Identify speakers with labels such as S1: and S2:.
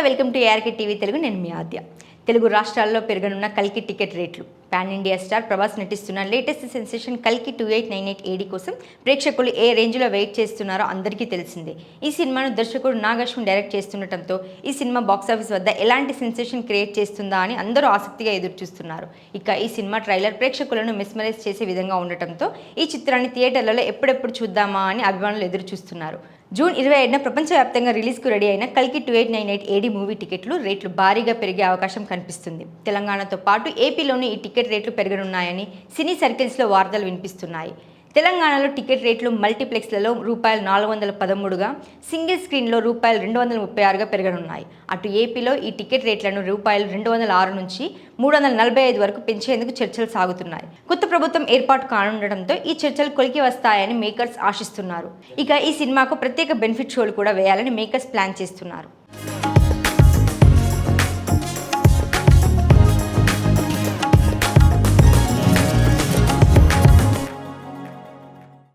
S1: Welcome to ARK TV Telugu. నేను మీ ఆద్య. తెలుగు రాష్ట్రాల్లో పెరగనున్న కల్కి టికెట్ రేట్లు. పాన్ ఇండియా స్టార్ ప్రభాస్ నటిస్తున్న లేటెస్ట్ సెన్సేషన్ కల్కి two eight nine eight AD కోసం ప్రేక్షకులు ఏ రేంజ్లో వెయిట్ చేస్తున్నారో అందరికీ తెలిసిందే. ఈ సినిమాను దర్శకుడు నాగశ్వన్ డైరెక్ట్ చేస్తుండటంతో ఈ సినిమా బాక్సాఫీస్ వద్ద ఎలాంటి సెన్సేషన్ క్రియేట్ చేస్తుందా అని అందరూ ఆసక్తిగా ఎదురుచూస్తున్నారు. ఇక ఈ సినిమా ట్రైలర్ ప్రేక్షకులను మిస్మరైజ్ చేసే విధంగా ఉండటంతో ఈ చిత్రాన్ని థియేటర్లలో ఎప్పుడెప్పుడు చూద్దామా అని అభిమానులు ఎదురుచూస్తున్నారు. జూన్ ఇరవై ఏడున ప్రపంచవ్యాప్తంగా రిలీజ్కు రెడీ అయిన కల్కి two eight nine eight AD movie టికెట్లు రేట్లు భారీగా పెరిగే అవకాశం కనిపిస్తుంది. తెలంగాణతో పాటు ఏపీలోని ఈ టికెట్ టికెట్ రేట్లు పెరగనున్నాయని సినీ సర్కిల్స్లో వార్తలు వినిపిస్తున్నాయి. తెలంగాణలో టికెట్ రేట్లు మల్టీప్లెక్స్లలో రూపాయలు నాలుగు వందల పదమూడుగా సింగిల్ స్క్రీన్లో రూపాయలు రెండు వందల ముప్పై ఆరుగా పెరగనున్నాయి. అటు ఏపీలో ఈ టికెట్ రేట్లను రూపాయలు రెండు వందల ఆరు నుంచి మూడు వందల నలభై ఐదు వరకు పెంచేందుకు చర్చలు సాగుతున్నాయి. కొత్త ప్రభుత్వం ఏర్పాటు కానుండటంతో ఈ చర్చలు కొలికి వస్తాయని మేకర్స్ ఆశిస్తున్నారు. ఇక ఈ సినిమాకు ప్రత్యేక బెనిఫిట్ షోలు కూడా వేయాలని మేకర్స్ ప్లాన్ చేస్తున్నారు.